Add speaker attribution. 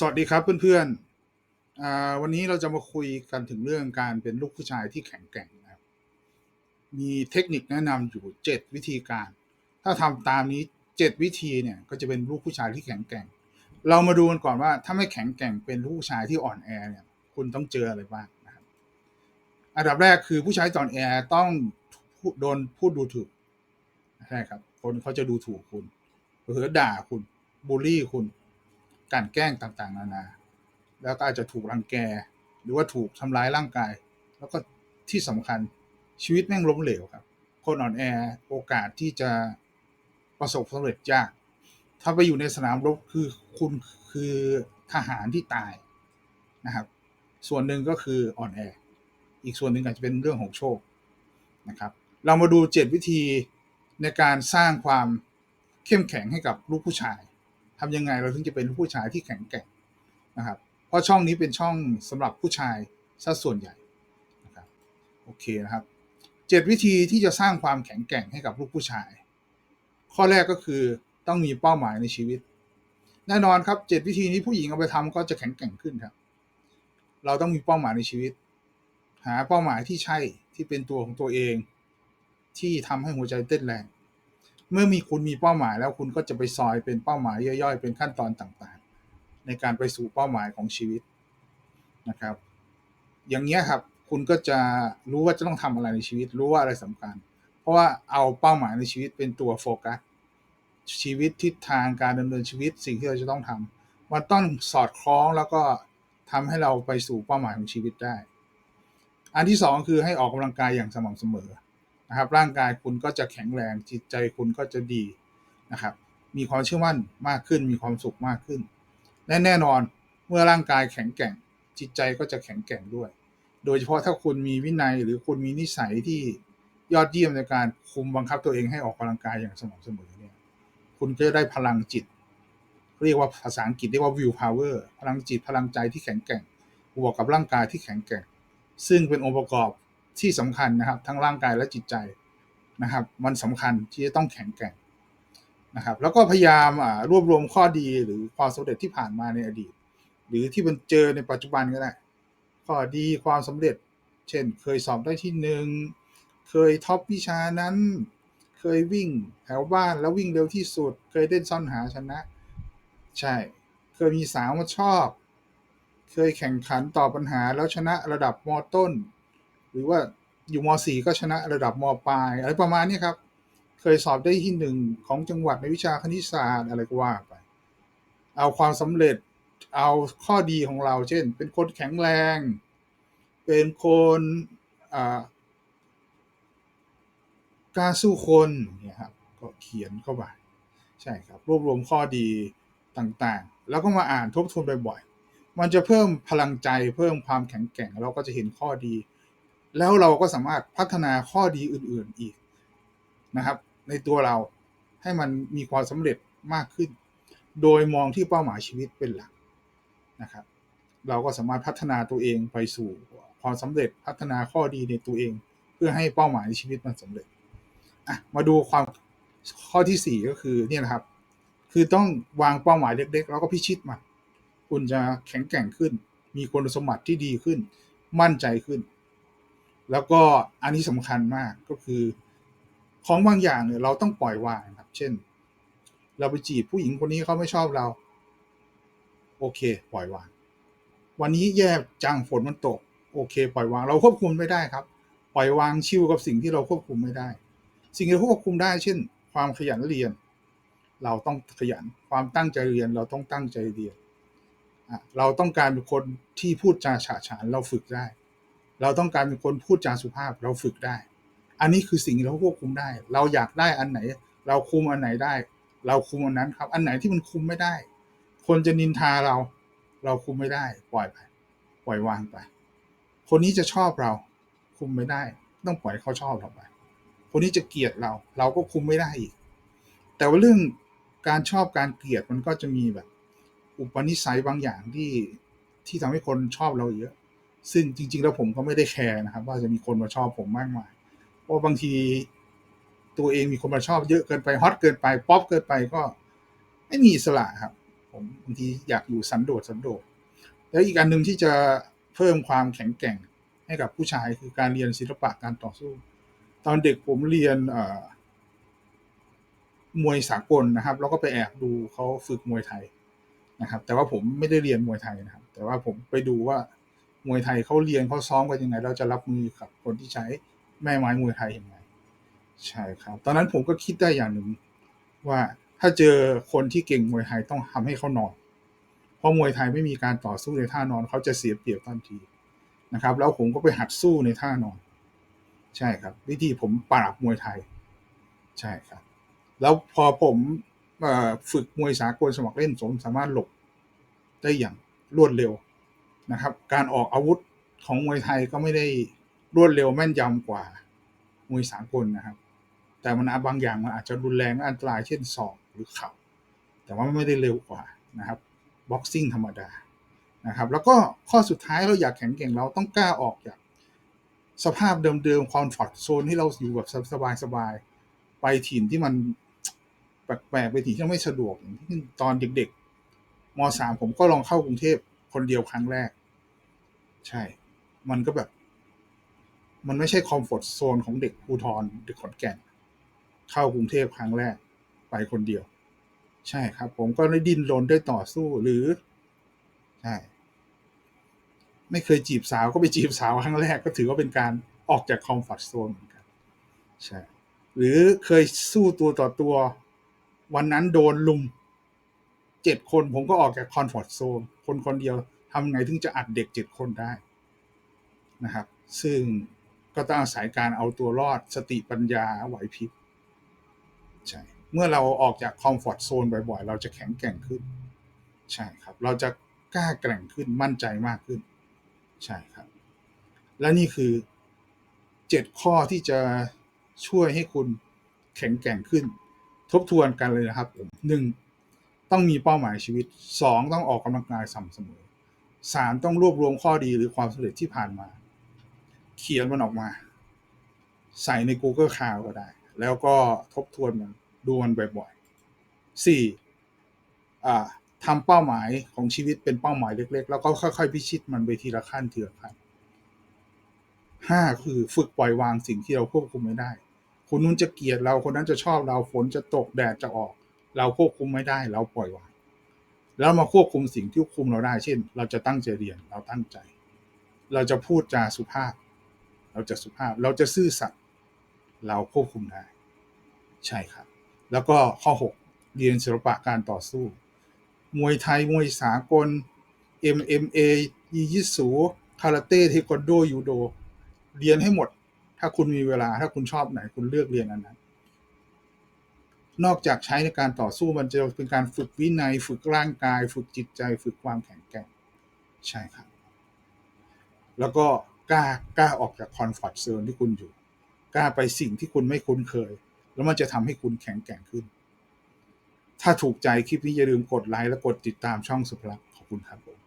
Speaker 1: สวัสดีครับเพื่อนๆ วันนี้เราจะมาคุยกันถึงเรื่องการเป็นลูกผู้ชายที่แข็งแกร่งนะครับ มีเทคนิคแนะนำอยู่ 7 วิธีการ ถ้าทำตามนี้ 7 วิธีเนี่ยก็จะเป็นลูกผู้ชายที่แข็งแกร่ง เรามาดูกันก่อนว่าถ้าไม่แข็งแกร่งเป็นลูกผู้ชายที่อ่อนแอเนี่ยคุณต้องเจออะไรบ้างนะครับ อันดับแรกคือผู้ชายอ่อนแอต้องโดนพูดดูถูกใช่ครับ คนเขาจะดูถูกคุณเผลอด่าคุณบูลลี่คุณ กลั่นแกล้งต่างๆ นานา แล้วก็อาจจะถูกรังแก หรือว่าถูกทำร้ายร่างกาย แล้วก็ที่สำคัญชีวิตแม่งล้มเหลวครับ คนอ่อนแอโอกาสที่จะประสบความสำเร็จยาก ถ้าไปอยู่ในสนามรบคือคุณคือทหารที่ตายนะครับ ส่วนหนึ่งก็คืออ่อนแอ อีกส่วนหนึ่งอาจจะเป็นเรื่องของโชคนะครับ เรามาดูเจ็ดวิธีในการสร้างความเข้มแข็งให้กับลูกผู้ชาย ทำยังไงเราถึงจะเป็นผู้ชายที่แข็งแกร่งนะครับ เพราะช่องนี้เป็นช่องสำหรับผู้ชายซะส่วนใหญ่นะครับโอเคนะครับเจ็ดวิธีที่จะสร้างความแข็งแกร่งให้กับลูกผู้ชาย ข้อแรกก็คือต้องมีเป้าหมายในชีวิต แน่นอนครับเจ็ดวิธีนี้ผู้หญิงเอาไปทำก็จะแข็งแกร่งขึ้นครับ เราต้องมีเป้าหมายในชีวิต หาเป้าหมายที่ใช่ที่เป็นตัวของตัวเอง ที่ทำให้หัวใจเต้นแรง เมื่อมีคุณมีเป้าหมายแล้วคุณก็จะไปซอยเป็นเป้าหมายย่อยๆ เป็นขั้นตอนต่างๆ ในการไปสู่เป้าหมายของชีวิตนะครับ อย่างเงี้ยครับคุณก็จะรู้ว่าจะต้องทำอะไรในชีวิต รู้ว่าอะไรสำคัญ เพราะว่าเอาเป้าหมายในชีวิตเป็นตัวโฟกัสชีวิตทิศทางการดำเนินชีวิตสิ่งที่เราจะต้องทำมันต้องสอดคล้องแล้วก็ทำให้เราไปสู่เป้าหมายของชีวิตได้ อันที่สองคือให้ออกกำลังกายอย่างสม่ำเสมอ นะครับร่างกายคุณก็จะแข็งแรงจิตใจคุณก็จะดีนะครับ มีความเชื่อมั่นมากขึ้น มีความสุขมากขึ้น และแน่นอนเมื่อร่างกายแข็งแกร่ง จิตใจก็จะแข็งแกร่งด้วย โดยเฉพาะถ้าคุณมีวินัยหรือคุณมีนิสัยที่ยอดเยี่ยมในการคุมบังคับตัวเองให้ออกกำลังกายอย่างสม่ำเสมอเนี่ยคุณก็จะได้พลังจิต เรียกว่าภาษาอังกฤษเรียกว่า will power พลังจิตพลังใจที่แข็งแกร่งบวกกับร่างกายที่แข็งแกร่ง ซึ่งเป็นองค์ประกอบ ที่สำคัญนะครับ ทั้งร่างกายและจิตใจนะครับ มันสำคัญที่จะต้องแข็งแกร่งนะครับ แล้วก็พยายามรวบรวมข้อดีหรือความสำเร็จที่ผ่านมาในอดีต หรือที่มันเจอในปัจจุบันก็ได้ข้อดีความสำเร็จ เช่น เคยสอบได้ที่หนึ่งเคยท็อปวิชานั้น เคยวิ่งแถวบ้านแล้ววิ่งเร็วที่สุด เคยเล่นซ่อนหาชนะ ใช่ เคยมีสาวมาชอบ เคยแข่งขันต่อปัญหาแล้วชนะระดับมต้น หรือว่าอยู่ม .4 ก็ชนะระดับมปลายอะไรประมาณนี้ครับ เคยสอบได้ที่หนึ่งของจังหวัดในวิชาคณิตศาสตร์อะไรก็ว่าไป เอาความสำเร็จเอาข้อดีของเรา เช่น เป็นคนแข็งแรง เป็นคนกล้าสู้คนเนี่ยครับก็เขียนเข้าไปใช่ครับ รวบรวมข้อดีต่างๆ แล้วก็มาอ่านทบทวนบ่อยๆ มันจะเพิ่มพลังใจเพิ่มความแข็งแกร่งเราก็จะเห็นข้อดี แล้วเราก็สามารถพัฒนาข้อดีอื่น ๆอีกนะครับ ในตัวเราให้มันมีความสำเร็จมากขึ้น โดยมองที่เป้าหมายชีวิตเป็นหลักนะครับ เราก็สามารถพัฒนาตัวเองไปสู่ความสำเร็จพัฒนาข้อดีในตัวเอง เพื่อให้เป้าหมายในชีวิตมันสำเร็จอะมาดูความข้อที่สี่ก็คือเนี่ยนะครับ คือต้องวางเป้าหมายเล็กๆ แล้วก็พิชิตมันคุณจะแข็งแกร่งขึ้น มีคุณสมบัติที่ดีขึ้น มั่นใจขึ้น แล้วก็อันนี้สำคัญมากก็คือ ของบางอย่างเนี่ยเราต้องปล่อยวางครับ เช่น เราไปจีบผู้หญิงคนนี้เขาไม่ชอบเรา โอเค ปล่อยวาง วันนี้แย่จังฝนมันตก โอเค ปล่อยวาง เราควบคุมไม่ได้ครับ ปล่อยวางชิวกับสิ่งที่เราควบคุมไม่ได้ สิ่งที่ควบคุมได้ เช่น ความขยันเรียน เราต้องขยันความตั้งใจเรียน เราต้องตั้งใจเรียนเราต้องการเป็นคนที่พูดจาฉาฉานเราฝึกได้ เราต้องการเป็นคนพูดจาสุภาพเราฝึกได้ อันนี้คือสิ่งที่เราควบคุมได้ เราอยากได้อันไหน เราคุมอันไหนได้ เราคุมอันนั้นครับ อันไหนที่มันคุมไม่ได้ คนจะนินทาเรา เราคุมไม่ได้ ปล่อยไป ปล่อยวางไป คนนี้จะชอบเรา คุมไม่ได้ ต้องปล่อยเขาชอบเราไป คนนี้จะเกลียดเรา เราก็คุมไม่ได้อีก แต่ว่าเรื่องการชอบการเกลียดมันก็จะมีแบบ อุปนิสัยบางอย่างที่ที่ทำให้คนชอบเราเยอะ ซึ่งจริง ๆ แล้วผมก็ไม่ได้แคร์นะครับ ว่าจะมีคนมาชอบผมมากมายเพราะบางทีตัวเองมีคนมาชอบเยอะเกินไปฮอตเกินไป ป๊อปเกินไปก็ไม่มีอิสระครับ ผมบางทีอยากอยู่สันโดษสันโดษแล้วอีกอันหนึ่งที่จะเพิ่มความแข็งแกร่งให้กับผู้ชายคือการเรียนศิลปะการต่อสู้ ตอนเด็กผมเรียนมวยสากลนะครับ แล้วก็ไปแอบดูเขาฝึกมวยไทยนะครับ แต่ว่าผมไม่ได้เรียนมวยไทยนะครับ แต่ว่าผมไปดูว่า มวยไทยเขาเรียนเขาซ้อมกันยังไง เราจะรับมือกับคนที่ใช้แม่ไม้มวยไทยยังไง ใช่ครับ ตอนนั้นผมก็คิดได้อย่างหนึ่งว่าถ้าเจอคนที่เก่งมวยไทยต้องทำให้เขานอน เพราะมวยไทยไม่มีการต่อสู้ในท่านอนเขาจะเสียเปรียบทันทีนะครับ แล้วผมก็ไปหัดสู้ในท่านอน ใช่ครับ วิธีผมปราบมวยไทย ใช่ครับ แล้วพอผมฝึกมวยสากลสมัครเล่นผมสามารถหลบได้อย่างรวดเร็ว นะครับ การออกอาวุธของมวยไทยก็ไม่ได้รวดเร็วแม่นยำกว่ามวยสากลนะครับ แต่มันบางอย่างมันอาจจะรุนแรงและอันตรายเช่นศอกหรือเข่าแต่ว่าไม่ได้เร็วกว่านะครับบ็อกซิ่งธรรมดานะครับแล้วก็ข้อสุดท้ายเราอยากแข็งแกร่งเราต้องกล้าออกจากสภาพเดิมๆคอมฟอร์ทโซนที่เราอยู่แบบสบายๆไปถิ่นที่มันแปลกๆไปถิ่นที่ไม่สะดวกอย่างที่ตอนเด็กๆมสามผมก็ลองเข้ากรุงเทพคนเดียวครั้งแรก ใช่ มันก็แบบ มันไม่ใช่คอมฟอร์ทโซนของเด็กภูทรเด็กขอนแก่น เข้ากรุงเทพครั้งแรก ไปคนเดียว ใช่ครับ ผมก็ได้ดิ้นรนได้ต่อสู้หรือ ใช่ ไม่เคยจีบสาวก็ไปจีบสาวครั้งแรก ก็ถือว่าเป็นการออกจากคอมฟอร์ทโซนเหมือนกัน ใช่ หรือเคยสู้ตัวต่อตัว วันนั้นโดนลุมเจ็ดคนผมก็ออกจากคอมฟอร์ทโซนคนคนเดียว ทำไงถึงจะอัดเด็กเจ็ดคนได้นะครับ ซึ่งก็ต้องอาศัยการเอาตัวรอดสติปัญญาไหวพริบใช่เมื่อเราออกจากคอมฟอร์ทโซนบ่อยๆ เราจะแข็งแกร่งขึ้น ใช่ครับ เราจะกล้าแกร่งขึ้นมั่นใจมากขึ้น ใช่ครับ และนี่คือเจ็ดข้อที่จะช่วยให้คุณแข็งแกร่งขึ้น ทบทวนกันเลยนะครับผมหนึ่งต้องมีเป้าหมายชีวิตสองต้องออกกำลังกายสม่ำเสมอ สามต้องรวบรวมข้อดีหรือความสำเร็จที่ผ่านมา เขียนมันออกมา ใส่ใน Google Cloud ก็ได้ แล้วก็ทบทวนมันดูมันบ่อยๆสี่ทำเป้าหมายของชีวิตเป็นเป้าหมายเล็ก ๆ แล้วก็ค่อยๆพิชิตมันไปทีละขั้นทีละขั้นห้าคือฝึกปล่อยวางสิ่งที่เราควบคุมไม่ได้ คนนู้นจะเกลียดเราคนนั้นจะชอบเราฝนจะตกแดดจะออก เราควบคุมไม่ได้ เราปล่อยวาง แล้วมาควบคุมสิ่งที่ควบคุมเราได้ เช่น เราจะตั้งใจเรียน เราตั้งใจ เราจะพูดจาสุภาพ เราจะสุภาพ เราจะซื่อสัตย์ เราควบคุมได้ ใช่ครับ แล้วก็ข้อ 6 เรียนศิลปะการต่อสู้ มวยไทย มวยสากล MMA ยียิสูคาราเต้ เทควันโด ยูโด เรียนให้หมด ถ้าคุณมีเวลา ถ้าคุณชอบไหน คุณเลือกเรียนอันนั้น นอกจากใช้ในการต่อสู้มันจะเป็นการฝึกวินัย ฝึกร่างกาย ฝึกจิตใจ ฝึกความแข็งแกร่งใช่ครับ แล้วก็กล้ากล้าออกจากคอนฟอร์ทโซนที่คุณอยู่ กล้าไปสิ่งที่คุณไม่คุ้นเคย แล้วมันจะทำให้คุณแข็งแกร่งขึ้น ถ้าถูกใจคลิปนี้อย่าลืมกดไลค์และกดติดตามช่องสุภลักษณ์ขอบคุณครับผม